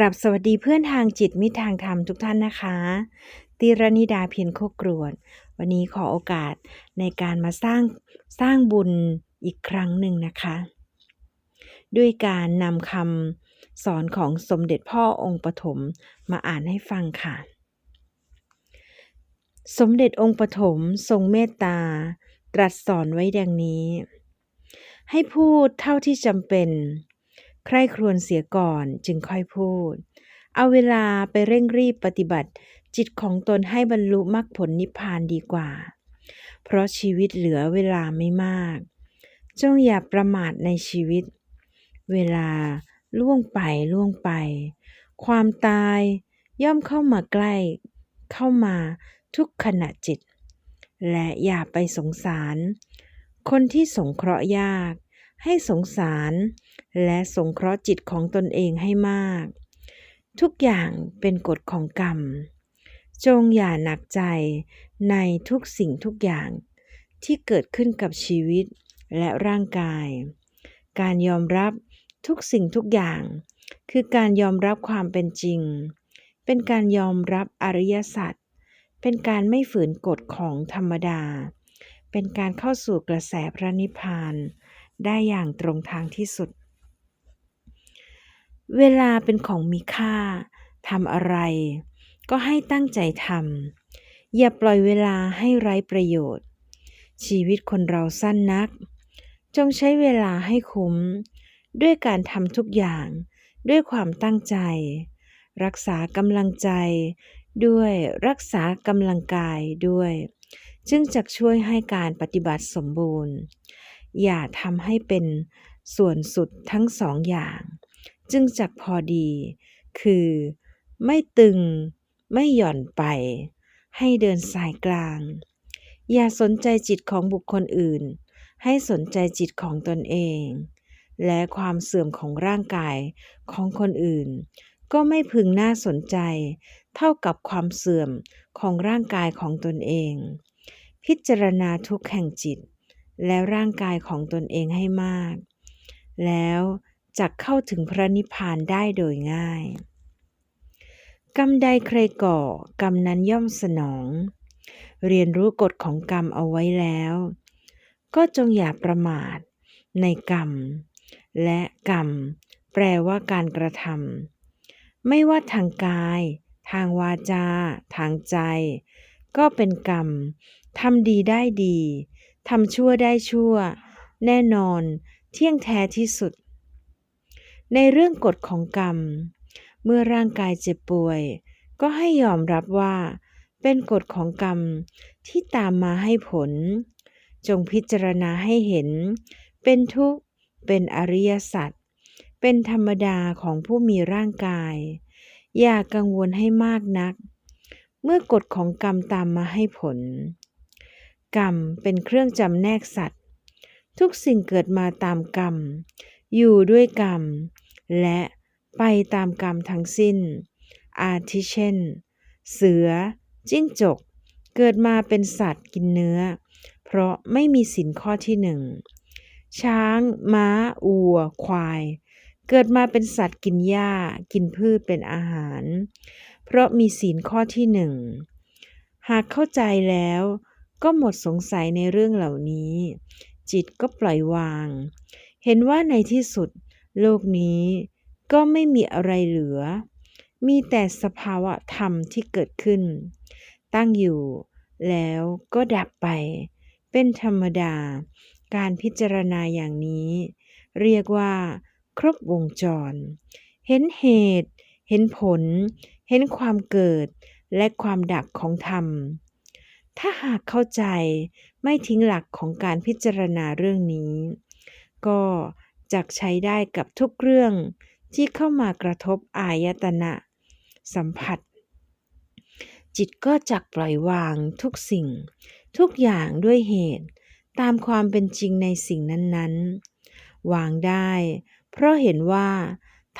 กราบสวัสดีเพื่อนทางจิตมิตรทางธรรมทุกท่านนะคะติรณิดาเพียรโคกรวด วันนี้ขอโอกาสในการมาสร้างสร้างบุญอีกครั้งหนึ่งนะคะ ด้วยการนำคำสอนของสมเด็จพ่อองค์ปฐมมาอ่านให้ฟังค่ะ สมเด็จองค์ปฐมทรงเมตตา ตรัสสอนไว้ดังนี้ ให้พูดเท่าที่จำเป็น ใคร่ครวญเสียก่อนจึงค่อยพูด เอาเวลาไปเร่งรีบปฏิบัติ จิตของตนให้บรรลุมรรคผลนิพพานดีกว่า เพราะชีวิตเหลือเวลาไม่มาก จงอย่าประมาทในชีวิต เวลาล่วงไปล่วงไป ความตายย่อมเข้ามาใกล้ เข้ามาทุกขณะจิต และอย่าไปสงสาร คนที่สงเคราะห์ยาก ให้สงสาร และสงเคราะห์จิตของตนเองให้มาก ทุกอย่างเป็นกฎของกรรม จงอย่าหนักใจในทุกสิ่งทุกอย่างที่เกิดขึ้นกับชีวิตและร่างกาย การยอมรับทุกสิ่งทุกอย่าง คือการยอมรับความเป็นจริง เป็นการยอมรับอริยสัจเป็นการไม่ฝืนกฎของธรรมดา เป็นการเข้าสู่กระแสพระนิพพาน ได้อย่างตรงทางที่สุด เวลาเป็นของมีค่าทำอะไร ก็ให้ตั้งใจทำอย่าปล่อยเวลาให้ไร้ประโยชน์ ชีวิตคนเราสั้นนัก จงใช้เวลาให้คุ้ม ด้วยการทำทุกอย่างด้วยความตั้งใจ รักษากำลังใจด้วยรักษากำลังกายด้วย จึงจะช่วยให้การปฏิบัติสมบูรณ์ อย่าทำให้เป็นส่วนสุดทั้งสองอย่าง จึงจักพอดี คือไม่ตึงไม่หย่อนไป ให้เดินสายกลาง อย่าสนใจจิตของบุคคลอื่น ให้สนใจจิตของตนเอง และความเสื่อมของร่างกายของคนอื่น ก็ไม่พึงน่าสนใจ เท่ากับความเสื่อมของร่างกายของตนเอง พิจารณาทุกแห่งจิต และร่างกายของตนเองให้มาก แล้วจะเข้าถึงพระนิพพานได้โดยง่าย กรรมใดใครก่อ กรรมนั้นย่อมสนอง เรียนรู้กฎของกรรมเอาไว้แล้ว ก็จงอย่าประมาทในกรรม และกรรม แปลว่าการกระทำไม่ว่าทางกาย ทางวาจา ทางใจ ก็เป็นกรรมทำดีได้ดี ทำชั่วได้ชั่ว แน่นอน เที่ยงแท้ที่สุด ในเรื่องกฎของกรรม เมื่อร่างกายเจ็บป่วย ก็ให้ยอมรับว่า เป็นกฎของกรรมที่ตามมาให้ผล จงพิจารณาให้เห็น เป็นทุกข์ เป็นอริยสัจเป็นธรรมดาของผู้มีร่างกาย อย่ากังวลให้มากนัก เมื่อกฎของกรรมตามมาให้ผล กรรมเป็นเครื่องจำแนกสัตว์ ทุกสิ่งเกิดมาตามกรรม อยู่ด้วยกรรม และไปตามกรรมทั้งสิ้น อาทิเช่น เสือ จิ้งจก เกิดมาเป็นสัตว์กินเนื้อ เพราะไม่มีสินข้อที่หนึ่ง ช้าง ม้าอัว ควาย เกิดมาเป็นสัตว์กินหญ้า กินพืชเป็นอาหาร เพราะมีศีลข้อที่หนึ่ง หากเข้าใจแล้ว ก็หมดสงสัยในเรื่องเหล่านี้ จิตก็ปล่อยวาง เห็นว่าในที่สุด โลกนี้ก็ไม่มีอะไรเหลือ มีแต่สภาวะธรรมที่เกิดขึ้น ตั้งอยู่ แล้วก็ดับไป เป็นธรรมดา การพิจารณาอย่างนี้ เรียกว่า ครบวงจร เห็นเหตุ เห็นผล เห็นความเกิดและความดับของธรรม ถ้าหากเข้าใจไม่ทิ้งหลักของการพิจารณาเรื่องนี้ ก็จักใช้ได้กับทุกเรื่องที่เข้ามากระทบอายตนะ สัมผัส จิตก็จักปล่อยวางทุกสิ่ง ทุกอย่างด้วยเหตุ ตามความเป็นจริงในสิ่งนั้นๆ วางได้ เพราะเห็นว่า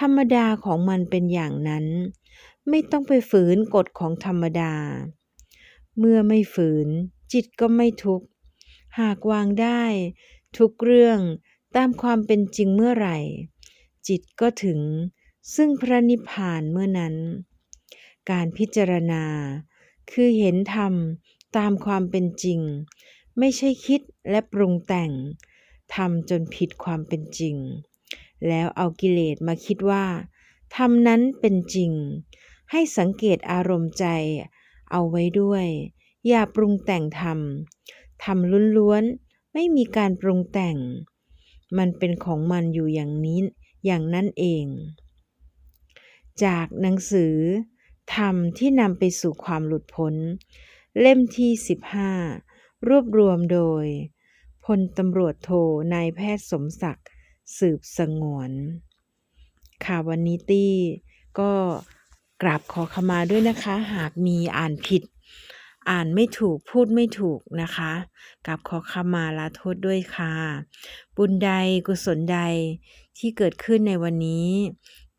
ธรรมดาของมันเป็นอย่างนั้น ไม่ต้องไปฝืนกฎของธรรมดา เมื่อไม่ฝืน จิตก็ไม่ทุกข์ หากวางได้ ทุกเรื่องตามความเป็นจริงเมื่อไหร่ จิตก็ถึง ซึ่งพระนิพพานเมื่อนั้น การพิจารณา คือเห็นธรรมตามความเป็นจริง ไม่ใช่คิดและปรุงแต่งทำจนผิดความเป็นจริง แล้วเอากิเลสมาคิดว่าธรรมนั้นเป็นจริง ให้สังเกตอารมณ์ใจ เอาไว้ด้วย อย่าปรุงแต่งธรรมธรรมล้วนๆ ไม่มีการปรุงแต่ง มันเป็นของมันอยู่อย่างนี้อย่างนั้นเอง จากหนังสือธรรมที่นำไปสู่ความหลุดพ้น เล่มที่ 15 รวบรวมโดยพลตำรวจโทนายแพทย์สมศักดิ์สืบสงวนค่ะวันนี้ตี้ก็ กราบขอขมาด้วยนะคะ หากมีอ่านผิด อ่านไม่ถูกพูดไม่ถูกนะคะกราบขอขมาลาโทษด้วยค่ะ บุญใดกุศลใดที่เกิดขึ้นในวันนี้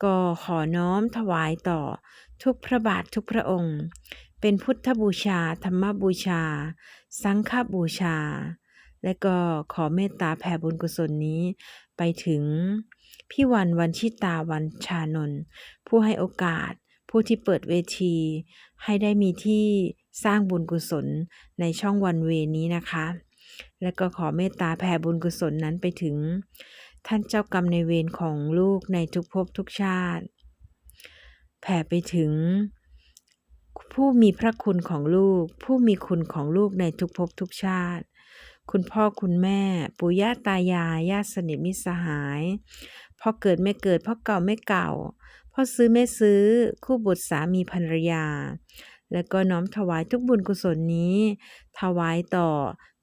ก็ขอน้อมถวายต่อทุกพระบาททุกพระองค์ เป็นพุทธบูชา ธรรมบูชา สังฆบูชา และก็ขอเมตตาแผ่บุญกุศลนี้ไปถึงพี่วันวันชิตาวันชานนท์ผู้ให้โอกาส ผู้ที่เปิดเวที ให้ได้มีที่สร้างบุญกุศลในช่องวันเวนี้นะคะ และก็ขอเมตตาแผ่บุญกุศลนั้นไปถึง ท่านเจ้ากรรมในเวรของลูกในทุกภพทุกชาติ แผ่ไปถึง ผู้มีพระคุณของลูก ผู้มีคุณของลูกในทุกภพทุกชาติ คุณพ่อคุณแม่ ปู่ย่าตายายญาติสนิทมิตรสหาย พ่อเกิดไม่เกิดพ่อเก่าไม่เก่าพ่อซื้อไม่ซื้อคู่บุตรสามีภรรยา และก็น้อมถวายทุกบุญกุศลนี้ ถวายต่อ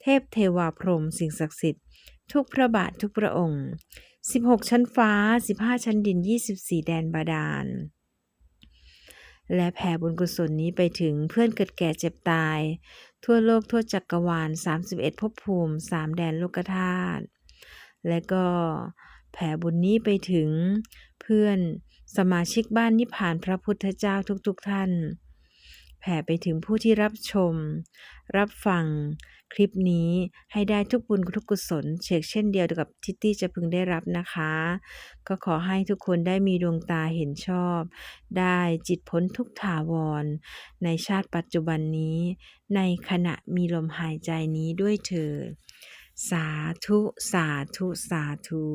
เทพเทวาพรหมสิ่งศักดิ์สิทธิ์ ทุกพระบาททุกพระองค์ 16 ชั้นฟ้า 15 ชั้นดิน 24 แดนบาดาล และแผ่บุญกุศลนี้ไปถึงเพื่อนเกิดแก่เจ็บตาย ทั่วโลกทั่วจักรวาล 31ภพภูมิ 3 แดนโลกธาตุและก็ แผ่บุญนี้ไปถึง เพื่อนสมาชิกบ้านนิพพานพระพุทธเจ้าทุกๆทท่าน แผ่ไปถึงผู้ที่รับชม รับฟัง คลิปนี้ให้ได้ทุกบุญทุกกุศลเชกเช่นเดียวกับทิตตี้จะพึงได้รับนะคะ ก็ขอให้ทุกคนได้มีดวงตาเห็นชอบ ได้จิตพ้นทุกถาวร ในชาติปัจจุบันนี้ ในขณะมีลมหายใจนี้ด้วยเถิดสาธุ สาธุ สาธุ